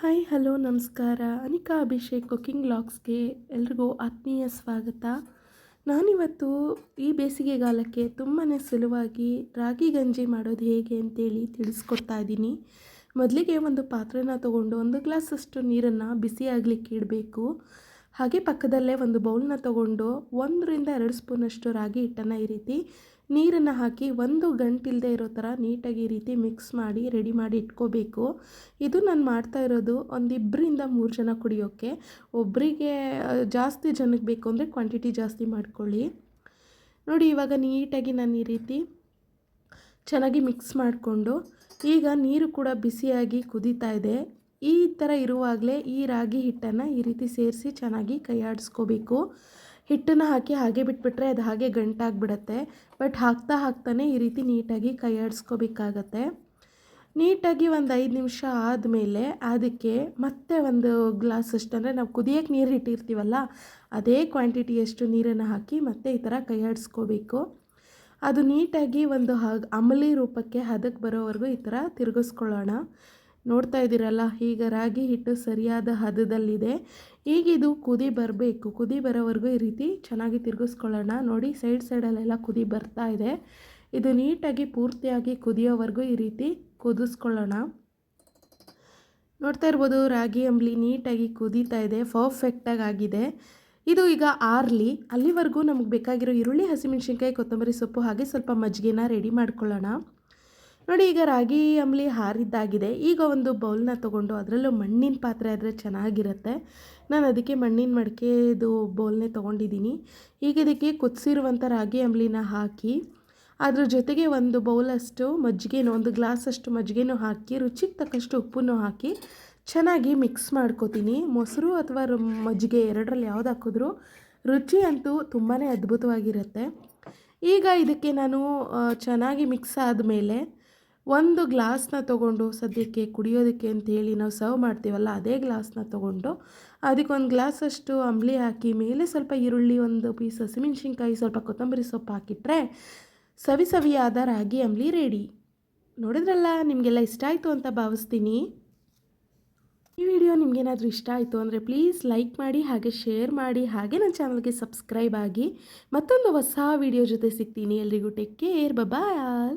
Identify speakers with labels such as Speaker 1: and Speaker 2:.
Speaker 1: Hi hello ನಮಸ್ಕಾರ. Anika Abhishek cooking ಬ್ಲಾಗ್ಸ್ಗೆ ಎಲ್ರಿಗೂ ಆತ್ಮೀಯ ಸ್ವಾಗತ. ನಾನಿವತ್ತು ಈ ಬೇಸಿಗೆಗಾಲಕ್ಕೆ ತುಂಬಾ ಸುಲಭವಾಗಿ ರಾಗಿ ಗಂಜಿ ಮಾಡೋದು ಹೇಗೆ ಅಂತೇಳಿ ತಿಳಿಸ್ಕೊಡ್ತಾ ಇದ್ದೀನಿ. ಮೊದಲಿಗೆ ಒಂದು ಪಾತ್ರೆನ ತೊಗೊಂಡು ಒಂದು ಗ್ಲಾಸಷ್ಟು ನೀರನ್ನು ಬಿಸಿ ಆಗಲಿಕ್ಕೆ ಇಡಬೇಕು. ಹಾಗೆ ಪಕ್ಕದಲ್ಲೇ ಒಂದು ಬೌಲ್ನ ತೊಗೊಂಡು ಒಂದರಿಂದ ಎರಡು ಸ್ಪೂನಷ್ಟು ರಾಗಿ ಹಿಟ್ಟನ್ನು ಈ ರೀತಿ ನೀರನ್ನು ಹಾಕಿ ಒಂದು ಗಂಟಿಲ್ಲದೆ ಇರೋ ಥರ ನೀಟಾಗಿ ಈ ರೀತಿ ಮಿಕ್ಸ್ ಮಾಡಿ ರೆಡಿ ಮಾಡಿ ಇಟ್ಕೋಬೇಕು. ಇದು ನಾನು ಮಾಡ್ತಾ ಇರೋದು ಒಂದಿಬ್ಬರಿಂದ ಮೂರು ಜನ ಕುಡಿಯೋಕ್ಕೆ ಒಬ್ಬರಿಗೆ ಜಾಸ್ತಿ ಜನಕ್ಕೆ ಬೇಕು ಅಂದರೆ ಕ್ವಾಂಟಿಟಿ ಜಾಸ್ತಿ ಮಾಡ್ಕೊಳ್ಳಿ. ನೋಡಿ ಇವಾಗ ನೀಟಾಗಿ ನಾನು ಈ ರೀತಿ ಚೆನ್ನಾಗಿ ಮಿಕ್ಸ್ ಮಾಡಿಕೊಂಡು, ಈಗ ನೀರು ಕೂಡ ಬಿಸಿಯಾಗಿ ಕುದೀತಾ ಇದೆ. ಈ ಥರ ಇರುವಾಗಲೇ ಈ ರಾಗಿ ಹಿಟ್ಟನ್ನು ಈ ರೀತಿ ಸೇರಿಸಿ ಚೆನ್ನಾಗಿ ಕೈ ಆಡಿಸ್ಕೋಬೇಕು ಹಿಟ್ಟನ್ನು ಹಾಕಿ ಹಾಗೆ ಬಿಟ್ಬಿಟ್ರೆ ಅದು ಹಾಗೆ ಗಂಟಾಗಿಬಿಡತ್ತೆ. ಬಟ್ ಹಾಕ್ತಾ ಹಾಕ್ತಾನೆ ಈ ರೀತಿ ನೀಟಾಗಿ ಕೈ ಆಡಿಸ್ಕೋಬೇಕಾಗತ್ತೆ. ನೀಟಾಗಿ ಒಂದು ಐದು ನಿಮಿಷ ಆದಮೇಲೆ ಅದಕ್ಕೆ ಮತ್ತೆ ಒಂದು ಗ್ಲಾಸ್ ಅಷ್ಟಂದರೆ ನಾವು ಕುದಿಯೋಕ್ಕೆ ನೀರು ಇಟ್ಟಿರ್ತೀವಲ್ಲ ಅದೇ ಕ್ವಾಂಟಿಟಿಯಷ್ಟು ನೀರನ್ನು ಹಾಕಿ ಮತ್ತೆ ಈ ಥರ ಕೈ ಆಡಿಸ್ಕೋಬೇಕು. ಅದು ನೀಟಾಗಿ ಒಂದು ಹಾಗೆ ಅಮಲಿ ರೂಪಕ್ಕೆ ಹದಕ್ಕೆ ಬರೋವರೆಗೂ ಈ ಥರ ತಿರುಗಿಸ್ಕೊಳ್ಳೋಣ. ನೋಡ್ತಾ ಇದ್ದೀರಲ್ಲ, ಈಗ ರಾಗಿ ಹಿಟ್ಟು ಸರಿಯಾದ ಹದದಲ್ಲಿದೆ. ಈಗ ಇದು ಕುದಿ ಬರಬೇಕು. ಕುದಿ ಬರೋವರೆಗೂ ಈ ರೀತಿ ಚೆನ್ನಾಗಿ ತಿರುಗಿಸ್ಕೊಳ್ಳೋಣ. ನೋಡಿ, ಸೈಡ್ ಸೈಡಲ್ಲೆಲ್ಲ ಕುದಿ ಬರ್ತಾ ಇದೆ. ಇದು ನೀಟಾಗಿ ಪೂರ್ತಿಯಾಗಿ ಕುದಿಯೋವರೆಗೂ ಈ ರೀತಿ ಕುದಿಸ್ಕೊಳ್ಳೋಣ. ನೋಡ್ತಾ ಇರ್ಬೋದು, ರಾಗಿ ಅಂಬ್ಲಿ ನೀಟಾಗಿ ಕುದೀತಾ ಇದೆ, ಪರ್ಫೆಕ್ಟಾಗಿ ಆಗಿದೆ. ಇದು ಈಗ ಆರ್ಲಿ. ಅಲ್ಲಿವರೆಗೂ ನಮಗೆ ಬೇಕಾಗಿರೋ ಈರುಳ್ಳಿ, ಹಸಿಮೆಣ್ಸಿನ್ಕಾಯಿ, ಕೊತ್ತಂಬರಿ ಸೊಪ್ಪು ಹಾಗೆ ಸ್ವಲ್ಪ ಮಜ್ಜಿಗೆನ ರೆಡಿ ಮಾಡ್ಕೊಳ್ಳೋಣ. ನೋಡಿ, ಈಗ ರಾಗಿ ಅಂಬಲಿ ಹಾರಿದ್ದಾಗಿದೆ. ಈಗ ಒಂದು ಬೌಲ್ನ ತೊಗೊಂಡು ಅದರಲ್ಲೂ ಮಣ್ಣಿನ ಪಾತ್ರೆ ಆದರೆ ಚೆನ್ನಾಗಿರುತ್ತೆ. ನಾನು ಅದಕ್ಕೆ ಮಣ್ಣಿನ ಮಡಿಕೆದು ಬೌಲ್ನೇ ತೊಗೊಂಡಿದ್ದೀನಿ. ಈಗ ಇದಕ್ಕೆ ಕುದಿಸಿರುವಂಥ ರಾಗಿ ಅಂಬಲಿನ ಹಾಕಿ, ಅದ್ರ ಜೊತೆಗೆ ಒಂದು ಬೌಲಷ್ಟು ಮಜ್ಜಿಗೆನೂ, ಒಂದು ಗ್ಲಾಸಷ್ಟು ಮಜ್ಜಿಗೆನೂ ಹಾಕಿ, ರುಚಿಗೆ ತಕ್ಕಷ್ಟು ಉಪ್ಪನ್ನು ಹಾಕಿ ಚೆನ್ನಾಗಿ ಮಿಕ್ಸ್ ಮಾಡ್ಕೋತೀನಿ. ಮೊಸರು ಅಥವಾ ಮಜ್ಜಿಗೆ ಎರಡರಲ್ಲಿ ಯಾವ್ದು ಹಾಕಿದ್ರು ರುಚಿ ಅಂತೂ ತುಂಬಾ ಅದ್ಭುತವಾಗಿರುತ್ತೆ. ಈಗ ಇದಕ್ಕೆ ನಾನು ಚೆನ್ನಾಗಿ ಮಿಕ್ಸ್ ಆದಮೇಲೆ ಒಂದು ಗ್ಲಾಸ್ನ ತೊಗೊಂಡು ಸದ್ಯಕ್ಕೆ ಕುಡಿಯೋದಕ್ಕೆ ಅಂತೇಳಿ ನಾವು ಸರ್ವ್ ಮಾಡ್ತೀವಲ್ಲ, ಅದೇ ಗ್ಲಾಸ್ನ ತೊಗೊಂಡು ಅದಕ್ಕೊಂದು ಗ್ಲಾಸಷ್ಟು ಅಂಬ್ಲಿ ಹಾಕಿ ಮೇಲೆ ಸ್ವಲ್ಪ ಈರುಳ್ಳಿ ಒಂದು ಪೀಸ್ ಹಸಿಮೆಣ್ಸಿನ್ಕಾಯಿ, ಸ್ವಲ್ಪ ಕೊತ್ತಂಬರಿ ಸೊಪ್ಪು ಹಾಕಿಟ್ರೆ ಸವಿ ಸವಿಯಾದ ರಾಗಿ ಅಂಬ್ಲಿ ರೆಡಿ ನೋಡಿದ್ರಲ್ಲ, ನಿಮಗೆಲ್ಲ ಇಷ್ಟ ಆಯಿತು ಅಂತ ಭಾವಿಸ್ತೀನಿ. ಈ ವಿಡಿಯೋ ನಿಮಗೇನಾದರೂ ಇಷ್ಟ ಆಯಿತು ಅಂದರೆ ಪ್ಲೀಸ್ ಲೈಕ್ ಮಾಡಿ, ಹಾಗೆ ಶೇರ್ ಮಾಡಿ, ಹಾಗೆ ನನ್ನ ಚಾನಲ್ಗೆ ಸಬ್ಸ್ಕ್ರೈಬ್ ಆಗಿ ಮತ್ತೊಂದು ಹೊಸ ವಿಡಿಯೋ ಜೊತೆ ಸಿಗ್ತೀನಿ. ಎಲ್ರಿಗೂ ಟೇಕ್ ಕೇರ್ ಬಾಯ್